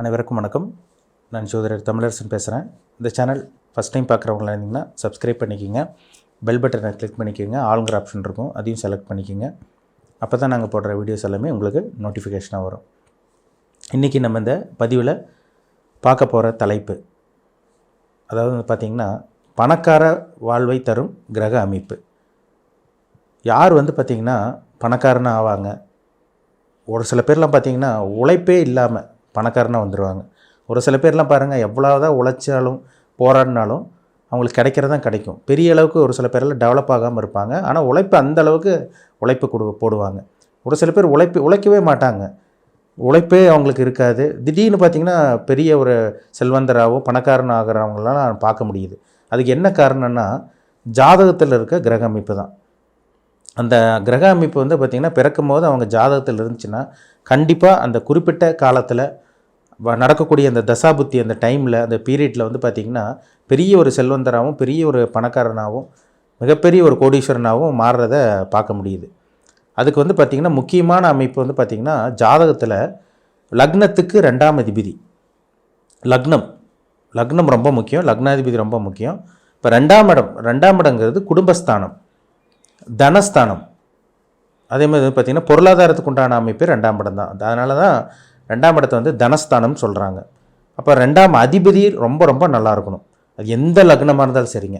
அனைவருக்கும் வணக்கம். நான் ஜோதிடர் தமிழரசன் பேசுகிறேன் இந்த சேனல் ஃபஸ்ட் டைம் பார்க்குறவங்களா இருந்தீங்கன்னா சப்ஸ்கிரைப் பண்ணிக்கோங்க. பெல் பட்டனை கிளிக் பண்ணிக்கோங்க. ஆளுங்கிற ஆப்ஷன் இருக்கும். அதையும் செலக்ட் பண்ணிக்கோங்க. அப்போ தான் நாங்கள் போடுற வீடியோஸ் எல்லாமே உங்களுக்கு நோட்டிஃபிகேஷனாக வரும். இன்றைக்கி நம்ம இந்த பதிவில் பார்க்க போகிற தலைப்பு அதாவது வந்து பார்த்திங்கன்னா பணக்கார வாழ்வை தரும் கிரக அமைப்பு. யார் வந்து பார்த்திங்கன்னா பணக்காரனாக ஆவாங்க? ஒரு சில பேர்லாம் பார்த்திங்கன்னா உழைப்பே இல்லாமல் பணக்காரனாக வந்துடுவாங்க ஒரு சில பேர்லாம் பாருங்கள் எவ்வளோதான் உழைச்சாலும் போராடினாலும் அவங்களுக்கு கிடைக்கிறதான் கிடைக்கும். பெரிய அளவுக்கு ஒரு சில பேரெல்லாம் டெவலப் ஆகாமல் இருப்பாங்க. ஆனால் உழைப்பு அந்த அளவுக்கு உழைப்பு கொடு போடுவாங்க. ஒரு சில பேர் உழைப்பு உழைக்கவே மாட்டாங்க. உழைப்பே அவங்களுக்கு இருக்காது. திடீர்னு பார்த்திங்கன்னா பெரிய ஒரு செல்வந்தராகவோ பணக்காரன் ஆகிறவங்களாம் நான் பார்க்க முடியுது. அதுக்கு என்ன காரணம்னா ஜாதகத்தில் இருக்க கிரக அமைப்பு தான். அந்த கிரக அமைப்பு வந்து பார்த்திங்கன்னா பிறக்கும் போது அவங்க ஜாதகத்தில் இருந்துச்சுன்னா கண்டிப்பாக அந்த குறிப்பிட்ட காலத்தில் நடக்கக்கூடிய அந்த தசாபுத்தி அந்த டைமில் அந்த பீரியடில் வந்து பார்த்திங்கன்னா பெரிய ஒரு செல்வந்தராகவும் பெரிய ஒரு பணக்காரனாகவும் மிகப்பெரிய ஒரு கோடீஸ்வரனாகவும் மாறுறத பார்க்க முடியுது. அதுக்கு வந்து பார்த்திங்கன்னா முக்கியமான அமைப்பு வந்து பார்த்திங்கன்னா ஜாதகத்தில் லக்னத்துக்கு ரெண்டாம் அதிபதி. லக்னம். லக்னம் ரொம்ப முக்கியம். லக்னாதிபதி ரொம்ப முக்கியம். இப்போ ரெண்டாம் இடம் ரெண்டாம் இடங்கிறது குடும்பஸ்தானம். தனஸ்தானம். அதே மாதிரி வந்து பார்த்திங்கன்னா பொருளாதாரத்துக்கு உண்டான அமைப்பு ரெண்டாம் இடம் தான். அதனால தான் ரெண்டாம் இடத்த வந்து தனஸ்தானம்னு சொல்கிறாங்க அப்போ ரெண்டாம் அதிபதி ரொம்ப ரொம்ப நல்லா இருக்கணும். அது எந்த லக்னமாக இருந்தாலும் சரிங்க.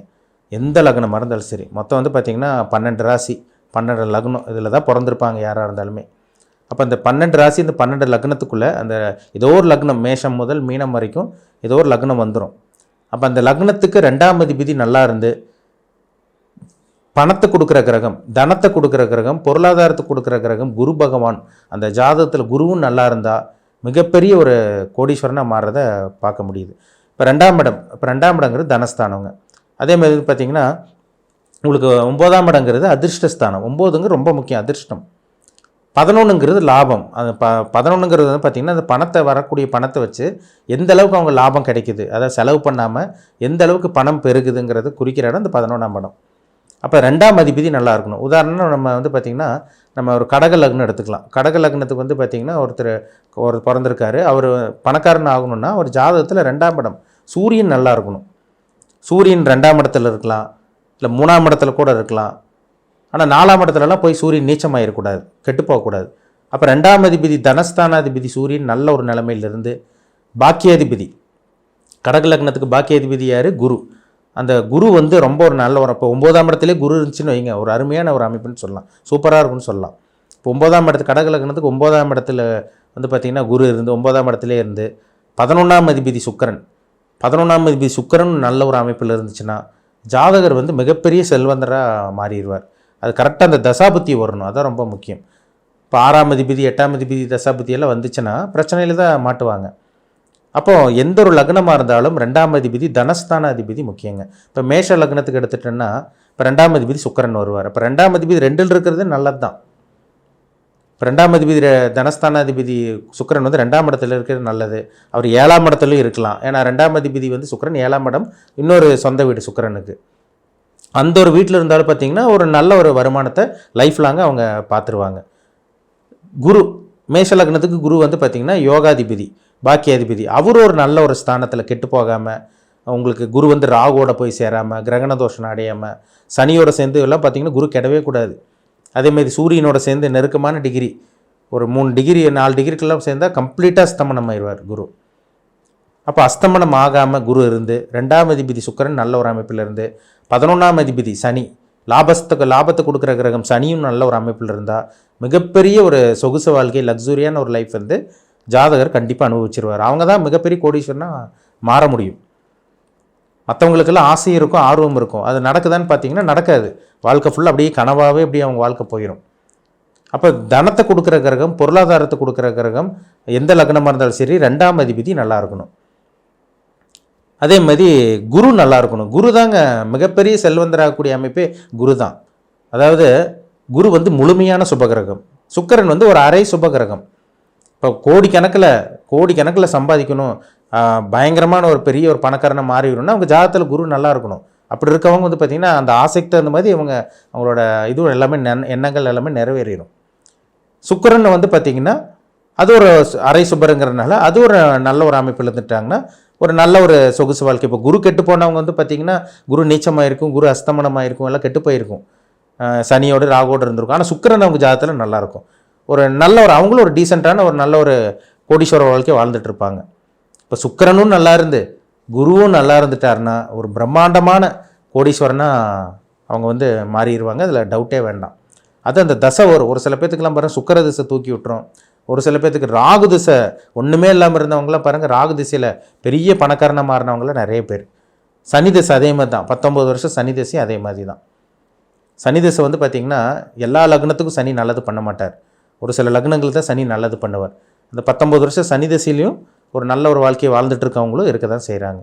எந்த லக்னமாக இருந்தாலும் சரி. மொத்தம் வந்து பார்த்திங்கன்னா பன்னெண்டு ராசி பன்னெண்டு லக்னம் இதில் தான் பிறந்திருப்பாங்க யாராக இருந்தாலுமே. அப்போ அந்த பன்னெண்டு ராசி இந்த பன்னெண்டு லக்னத்துக்குள்ளே அந்த ஏதோ ஒரு லக்னம் மேஷம் முதல் மீனம் வரைக்கும் ஏதோ ஒரு லக்னம் வந்துடும் அப்போ அந்த லக்னத்துக்கு ரெண்டாம் அதிபதி நல்லா இருந்து பணத்தை கொடுக்குற கிரகம் தனத்தை கொடுக்குற கிரகம் பொருளாதாரத்தை கொடுக்குற கிரகம் குரு பகவான். அந்த ஜாதகத்தில் குருவும் நல்லா இருந்தால் மிகப்பெரிய ஒரு கோடீஸ்வரனாக மாறுறத பார்க்க முடியுது. இப்போ ரெண்டாம் இடம் இப்போ ரெண்டாம் இடங்கிறது தனஸ்தானங்க. அதே மாதிரி பார்த்தீங்கன்னா உங்களுக்கு ஒம்போதாம் இடங்கிறது அதிர்ஷ்டஸ்தானம். ஒம்போதுங்க ரொம்ப முக்கியம் அதிர்ஷ்டம். பதினொன்றுங்கிறது லாபம். அது ப பதினொன்றுங்கிறது வந்து பார்த்திங்கன்னா அந்த பணத்தை வரக்கூடிய பணத்தை வச்சு எந்த அளவுக்கு அவங்க லாபம் கிடைக்குது. அதாவது செலவு பண்ணாமல் எந்த அளவுக்கு பணம் பெருகுதுங்கிறது குறிக்கிற இடம் இந்த பதினொன்றாம் இடம். அப்போ ரெண்டாம் அதிபதி நல்லா இருக்கணும். உதாரணம் நம்ம வந்து பார்த்திங்கன்னா நம்ம ஒரு கடக லக்னம் எடுத்துக்கலாம். கடக லக்னத்துக்கு வந்து பார்த்திங்கன்னா ஒருத்தர் ஒரு பிறந்திருக்காரு. அவர் பணக்காரன் ஆகணும்னா ஒரு ஜாதகத்தில் ரெண்டாம் இடம் சூரியன் நல்லா இருக்கணும். சூரியன் ரெண்டாம் இடத்துல இருக்கலாம். இல்லை மூணாம் இடத்துல கூட இருக்கலாம். ஆனால் நாலாம் இடத்துலலாம் போய் சூரியன் நீச்சமாயிடக்கூடாது கெட்டு போகக்கூடாது அப்போ ரெண்டாம் அதிபதி தனஸ்தானாதிபதி சூரியன் நல்ல ஒரு நிலைமையிலிருந்து பாக்கியாதிபதி. கடக லக்னத்துக்கு பாக்கியாதிபதி யார்? குரு. அந்த குரு வந்து ரொம்ப ஒரு நல்ல ஒரு இப்போ ஒம்போதாம் இடத்துலேயே குரு இருந்துச்சுன்னு வைங்க. ஒரு அருமையான ஒரு அமைப்புன்னு சொல்லலாம். சூப்பராக இருக்கும்னு சொல்லலாம். இப்போ ஒம்போதாம் இடத்து கடகலக்கணத்துக்கு ஒம்போதாம் இடத்துல வந்து பார்த்திங்கன்னா குரு இருந்து ஒம்போதாம் இடத்துலேயே இருந்து பதினொன்றாம் அதிபதி சுக்கிரன். பதினொன்றாம் அதிபதி சுக்கிரன் நல்ல ஒரு அமைப்பில் இருந்துச்சுன்னா ஜாதகர் வந்து மிகப்பெரிய செல்வந்தராக மாறிடுவார். அது கரெக்டாக அந்த தசாபுத்தி வரணும். அதான் ரொம்ப முக்கியம். இப்போ ஆறாம் அதிபதி எட்டாம் அதிபதி தசாபுத்தி எல்லாம் வந்துச்சுன்னா பிரச்சனையில் தான் மாட்டுவாங்க. அப்போது எந்த ஒரு லக்னமாக இருந்தாலும் ரெண்டாம் அதிபதி தனஸ்தான அதிபதி முக்கியங்க. இப்போ மேஷ லக்னத்துக்கு எடுத்துட்டோன்னா இப்போ ரெண்டாம் அதிபதி சுக்கிரன் வருவார். இப்போ ரெண்டாம் அதிபதி ரெண்டில் இருக்கிறது நல்லது தான் இப்போ ரெண்டாம் அதிபதி தனஸ்தான தனஸ்தானாதிபதி சுக்கிரன் வந்து ரெண்டாம் இடத்துல இருக்கிறது நல்லது. அவர் ஏழாம் இடத்துலையும் இருக்கலாம். ஏன்னா ரெண்டாம் அதிபதி வந்து சுக்கரன் ஏழாம் இடம் இன்னொரு சொந்த வீடு சுக்கரனுக்கு. அந்த ஒரு வீட்டில் இருந்தாலும் பார்த்தீங்கன்னா ஒரு நல்ல ஒரு வருமானத்தை லைஃப் லாங்காக அவங்க பார்த்துருவாங்க குரு மேஷ லக்னத்துக்கு குரு வந்து பார்த்திங்கன்னா யோகாதிபதி. பாக்கியாதிபதி அவர் ஒரு நல்ல ஒரு ஸ்தானத்தில் கெட்டு போகாமல் உங்களுக்கு குரு வந்து ராகோட போய் சேராமல் கிரகண தோஷம் அடையாமல் சனியோட சேர்ந்து எல்லாம் பார்த்தீங்கன்னா குரு கெடவே கூடாது. அதேமாதிரி சூரியனோட சேர்ந்து நெருக்கமான டிகிரி ஒரு மூணு டிகிரி நாலு டிகிரிக்கெல்லாம் சேர்ந்தால் கம்ப்ளீட்டாக அஸ்தமனம் ஆயிடுவார் குரு. அப்போ அஸ்தமனம் ஆகாமல் குரு இருந்து ரெண்டாம் அதிபதி சுக்கரன் நல்ல ஒரு அமைப்பில் இருந்து பதினொன்றாம் அதிபதி சனி லாபத்துக்கு லாபத்தை கொடுக்குற கிரகம் சனியும் நல்ல ஒரு அமைப்பில் இருந்தால் மிகப்பெரிய ஒரு சொகுசு வாழ்க்கை லக்ஸுரியான ஒரு லைஃப் வந்து ஜாதகர் கண்டிப்பாக அனுபவிச்சிருவார். அவங்க தான் மிகப்பெரிய கோடீஸ்வரனா மாற முடியும். மற்றவங்களுக்கெல்லாம் ஆசை இருக்கும் ஆர்வம் இருக்கும். அது நடக்குதான்னு பார்த்தீங்கன்னா நடக்காது. வாழ்க்கை ஃபுல்லாக அப்படியே கனவாகவே அப்படியே அவங்க வாழ்க்கை போயிடும் அப்போ தனத்தை கொடுக்குற கிரகம் பொருளாதாரத்தை கொடுக்குற கிரகம் எந்த லக்னமாக இருந்தாலும் சரி ரெண்டாம் அதிபதி நல்லா இருக்கணும். அதே மாதிரி குரு நல்லா இருக்கணும். குரு தாங்க மிகப்பெரிய செல்வந்தராகக்கூடிய அமைப்பே குரு தான். அதாவது குரு வந்து முழுமையான சுபகிரகம் சுக்கரன் வந்து ஒரு அரை சுபகிரகம் இப்போ கோடிக்கணக்கில் கோடிக்கணக்கில் சம்பாதிக்கணும். பயங்கரமான ஒரு பெரிய ஒரு பணக்காரனை மாறிடணும்னா அவங்க ஜாதகத்தில் குரு நல்லா இருக்கணும். அப்படி இருக்கவங்க வந்து பார்த்திங்கன்னா அந்த ஆசைக்கு தகுந்த மாதிரி இவங்க அவங்களோட இது எல்லாமே நென் எண்ணங்கள் எல்லாமே நிறைவேறிடும். சுக்கரன் வந்து பார்த்திங்கன்னா அது ஒரு அரை சுபருங்கிறதுனால அது ஒரு நல்ல ஒரு அமைப்பில் இருந்துட்டாங்கன்னா ஒரு நல்ல ஒரு சொகுசு வாழ்க்கை. இப்போ குரு கெட்டு போனவங்க வந்து பார்த்திங்கன்னா குரு நீச்சமாக இருக்கும் குரு அஸ்தமனமாக இருக்கும் எல்லாம் கெட்டு போயிருக்கும். சனியோடு ராகோடு இருந்திருக்கும். ஆனால் சுக்கிரன் அவங்க ஜாதத்தில் நல்லாயிருக்கும் ஒரு நல்ல ஒரு அவங்களும் ஒரு டீசெண்டான ஒரு நல்ல ஒரு கோடீஸ்வர வாழ்க்கையை வாழ்ந்துட்டு இருப்பாங்க இப்போ சுக்கரனும் நல்லா இருந்து குருவும் நல்லா இருந்துட்டாருன்னா ஒரு பிரம்மாண்டமான கோடீஸ்வரனா அவங்க வந்து மாறிடுவாங்க அதில் டவுட்டே வேண்டாம். அது அந்த தசை ஒரு ஒரு சில பேத்துக்கெல்லாம் பாருங்கள் சுக்கர திசை தூக்கி விட்டுரும். ஒரு சில பேத்துக்கு ராகு திசை ஒன்றுமே இல்லாமல் இருந்தவங்களாம் பாருங்கள் ராகு திசையில் பெரிய பணக்காரனாக மாறினவங்களாம் நிறைய பேர். சனி திசை அதே மாதிரி தான். பத்தொம்பது வருஷம் சனி திசையும் அதே மாதிரி தான். சனி திசை வந்து பார்த்திங்கன்னா எல்லா லக்னத்துக்கும் சனி நல்லது பண்ண மாட்டார். ஒரு சில லக்னங்கள் தான் சனி நல்லது பண்ணுவார். அந்த பத்தொம்பது வருஷம் சனி திசையிலையும் ஒரு நல்ல ஒரு வாழ்க்கையை வாழ்ந்துட்டு இருக்கவங்களும் இருக்க தான் செய்கிறாங்க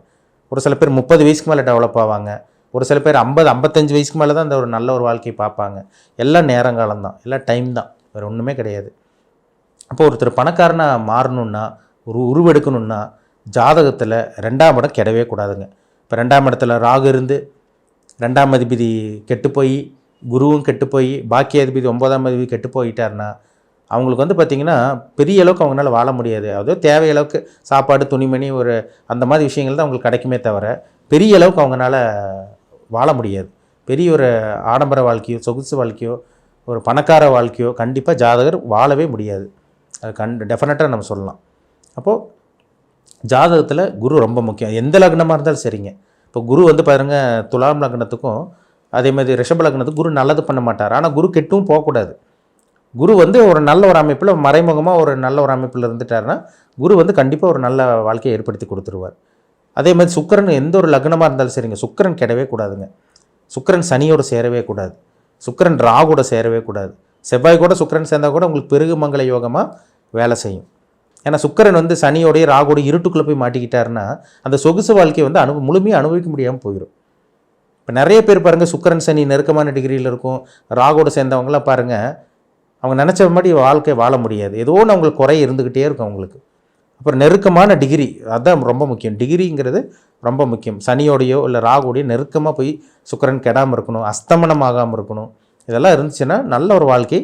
ஒரு சில பேர் முப்பது வயசுக்கு மேலே டெவலப் ஆவாங்க. ஒரு சில பேர் ஐம்பது ஐம்பத்தஞ்சு வயசுக்கு மேலே தான் அந்த ஒரு நல்ல ஒரு வாழ்க்கையை பார்ப்பாங்க. எல்லாம் நேரங்காலம் தான். எல்லாம் டைம் தான். வேறு ஒன்றுமே கிடையாது. அப்போ ஒருத்தர் பணக்காரனாக மாறணுன்னா ஒரு உருவெடுக்கணுன்னா ஜாதகத்தில் ரெண்டாம் இடம் கெடவே கூடாதுங்க. இப்போ ரெண்டாம் இடத்துல ராகு இருந்து ரெண்டாம் அதிபதி கெட்டு போய் குருவும் கெட்டு போய் பாக்கிய அதிபதி ஒன்பதாம் அதிபதி கெட்டு போயிட்டாருன்னா அவங்களுக்கு வந்து பார்த்திங்கன்னா பெரிய அளவுக்கு அவங்களால வாழ முடியாது. அதோ தேவையளவுக்கு சாப்பாடு துணிமணி ஒரு அந்த மாதிரி விஷயங்கள் தான் அவங்களுக்கு கிடைக்குமே தவிர பெரிய அளவுக்கு அவங்களால வாழ முடியாது. பெரிய ஒரு ஆடம்பர வாழ்க்கையோ சொகுசு வாழ்க்கையோ ஒரு பணக்கார வாழ்க்கையோ கண்டிப்பாக ஜாதகர் வாழவே முடியாது. அது கண் டெஃபினட்டாக நம்ம சொல்லலாம். அப்போது ஜாதகத்தில் குரு ரொம்ப முக்கியம். எந்த லக்னமாக இருந்தாலும் சரிங்க. இப்போ குரு வந்து பாருங்க துலாம் லக்னத்துக்கும் அதே மாதிரி ரிஷப லக்னத்துக்கு குரு நல்லது பண்ண மாட்டார். ஆனால் குரு கெட்டும் போகக்கூடாது. குரு வந்து ஒரு நல்ல ஒரு அமைப்பில் மறைமுகமாக ஒரு நல்ல ஒரு அமைப்பில் இருந்துட்டாருன்னா குரு வந்து கண்டிப்பாக ஒரு நல்ல வாழ்க்கையை ஏற்படுத்தி கொடுத்துருவார். அதே மாதிரி சுக்கிரன் எந்த ஒரு லக்னமாக இருந்தாலும் சரிங்க. சுக்கரன் கிடவே கூடாதுங்க. சுக்கிரன் சனியோடு சேரவே கூடாது. சுக்கிரன் ராகோட சேரவே கூடாது. செவ்வாய் கூட சுக்கிரன் சேர்ந்தால் கூட உங்களுக்கு பெருகு மங்கள யோகமாக வேலை செய்யும். ஏன்னா சுக்கிரன் வந்து சனியோடைய ராகோட இருட்டுக்குள்ளே போய் மாட்டிக்கிட்டாருன்னா அந்த சொகுசு வாழ்க்கையை வந்து அனு முழுமையாக அனுபவிக்க முடியாமல் போயிடும் இப்போ நிறைய பேர் பாருங்கள் சுக்கிரன் சனி நெருக்கமான டிகிரியில் இருக்கும். ராகோட சேர்ந்தவங்களாம் பாருங்கள் அவங்க நினச்ச மாதிரி வாழ்க்கை வாழ முடியாது. ஏதோ ஒன்று அவங்களுக்கு குறை இருந்துக்கிட்டே இருக்கும் அவங்களுக்கு. அப்புறம் நெருக்கமான டிகிரி அதுதான் ரொம்ப முக்கியம். டிகிரிங்கிறது ரொம்ப முக்கியம். சனியோடையோ இல்லை ராகுடையோ நெருக்கமாக போய் சுக்கிரன் கெடாமல் இருக்கணும் அஸ்தமனம் ஆகாமல் இருக்கணும். இதெல்லாம் இருந்துச்சுன்னா நல்ல ஒரு வாழ்க்கை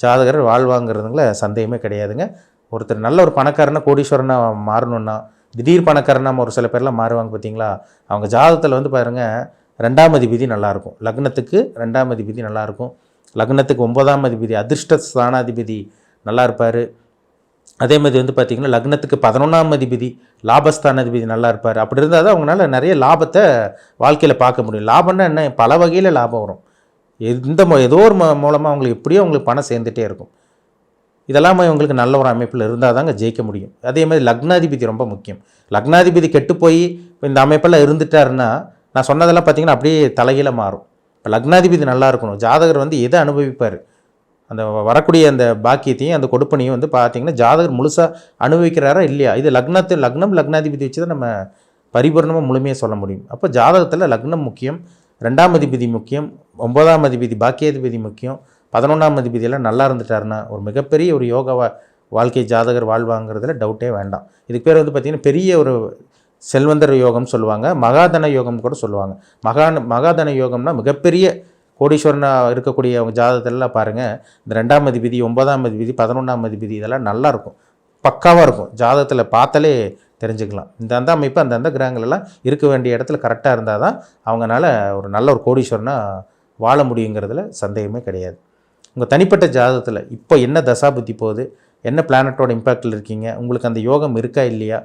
ஜாதகர் வாழ்வாங்கிறதுங்கள சந்தேகமே கிடையாதுங்க. ஒருத்தர் நல்ல ஒரு பணக்காரனா கோடீஸ்வரனாக மாறணுன்னா திடீர் பணக்காரனா ஒரு சில பேர்லாம் மாறுவாங்க பார்த்தீங்களா? அவங்க ஜாதகத்தில் வந்து பாருங்கள் ரெண்டாம் அதிபதி நல்லாயிருக்கும் லக்னத்துக்கு ரெண்டாம் அதிபதி நல்லாயிருக்கும் லக்னத்துக்கு ஒன்பதாம் அதிபதி அதிர்ஷ்ட ஸ்தானாதிபதி நல்லா இருப்பார். அதே மாதிரி வந்து பார்த்திங்கன்னா லக்னத்துக்கு பதினொன்றாம் அதிபதி லாபஸ்தானாதிபதி நல்லா இருப்பார். அப்படி இருந்தால் தான் அவங்களால நிறைய லாபத்தை வாழ்க்கையில் பார்க்க முடியும். லாபம்னா என்ன? பல வகையில் லாபம் வரும். எந்த ஏதோ ஒரு மூலமாக அவங்களுக்கு எப்படியோ அவங்களுக்கு பணம் சேர்ந்துட்டே இருக்கும். இதெல்லாம் இவங்களுக்கு நல்ல ஒரு அமைப்பில் இருந்தால் தாங்க ஜெயிக்க முடியும். அதே மாதிரி லக்னாதிபதி ரொம்ப முக்கியம். லக்னாதிபதி கெட்டு போய் இப்போ இந்த அமைப்பெல்லாம் இருந்துட்டாருன்னா நான் சொன்னதெல்லாம் பார்த்திங்கன்னா அப்படியே தலைகீழ மாறும். இப்போ லக்னாதிபதி நல்லா இருக்கணும். ஜாதகர் வந்து எதை அனுபவிப்பார்? அந்த வரக்கூடிய அந்த பாக்கியத்தையும் அந்த கொடுப்பனையும் வந்து பார்த்தீங்கன்னா ஜாதகர் முழுசாக அனுபவிக்கிறாரா இல்லையா? இது லக்னத்து லக்னம் லக்னாதிபதி வச்சு தான் நம்ம பரிபூர்ணமாக முழுமையாக சொல்ல முடியும். அப்போ ஜாதகத்தில் லக்னம் முக்கியம் ரெண்டாம் அதிபதி முக்கியம் ஒன்பதாம் அதிபதி பாக்கியாதிபதி முக்கியம் பதினொன்றாம் அதிபதியெல்லாம் நல்லா இருந்துட்டாருன்னா ஒரு மிகப்பெரிய ஒரு யோகா வா- வாழ்க்கை ஜாதகர் வாழ்வாங்கிறதுல டவுட்டே வேண்டாம். இதுக்கு பேர் வந்து பார்த்திங்கன்னா பெரிய ஒரு செல்வந்தர் யோகம் சொல்லுவாங்க மகாதன யோகம் கூட சொல்லுவாங்க. மகா மகாதன யோகம்னா மிகப்பெரிய கோடீஸ்வரனாக இருக்கக்கூடிய அவங்க ஜாதகத்திலலாம் பாருங்கள் இந்த ரெண்டாம் அதிபதி ஒன்பதாம் அதிபதி பதினொன்றாம் அதிபதி இதெல்லாம் நல்லாயிருக்கும் பக்காவாக இருக்கும். ஜாதகத்தில் பார்த்தாலே தெரிஞ்சுக்கலாம். இந்த அந்த அமைப்பு அந்த அந்த கிரகங்களெல்லாம் இருக்க வேண்டிய இடத்துல கரெக்டாக இருந்தால் தான் அவங்கனால ஒரு நல்ல ஒரு கோடீஸ்வரனாக வாழ முடியுங்கிறதுல சந்தேகமே கிடையாது. உங்கள் தனிப்பட்ட ஜாதகத்தில் இப்போ என்ன தசாபுத்தி போகுது? என்ன பிளானட்டோட இம்பேக்டில் இருக்கீங்க? உங்களுக்கு அந்த யோகம் இருக்கா இல்லையா?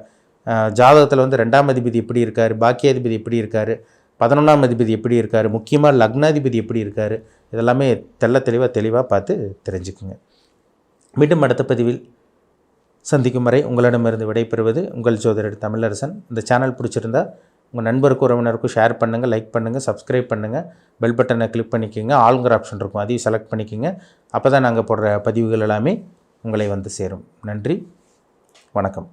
ஜாதகத்தில் வந்து ரெண்டாம் அதிபதி எப்படி இருக்கார்? பாக்கியாதிபதி எப்படி இருக்கார்? பதினொன்றாம் அதிபதி எப்படி இருக்கார்? முக்கியமாக லக்னாதிபதி எப்படி இருக்கார்? இதெல்லாமே தெள்ள தெளிவாக தெளிவாக பார்த்து தெரிஞ்சுக்குங்க. மீண்டும் அடுத்த பதிவில் சந்திக்கும் வரை உங்களிடமிருந்து விடைபெறுவது உங்கள் ஜோதிடர் தமிழரசன். இந்த சேனல் பிடிச்சிருந்தா உங்கள் நண்பருக்கும் உறவினருக்கும் ஷேர் பண்ணுங்கள் லைக் பண்ணுங்கள் சப்ஸ்கிரைப் பண்ணுங்கள் பெல் பட்டனை கிளிக் பண்ணிக்கோங்க. ஆளுங்கிற ஆப்ஷன் இருக்கும். அதையும் செலக்ட் பண்ணிக்கோங்க. அப்போ தான் நாங்கள் போடுற பதிவுகள் எல்லாமே உங்களை வந்து சேரும். நன்றி. வணக்கம்.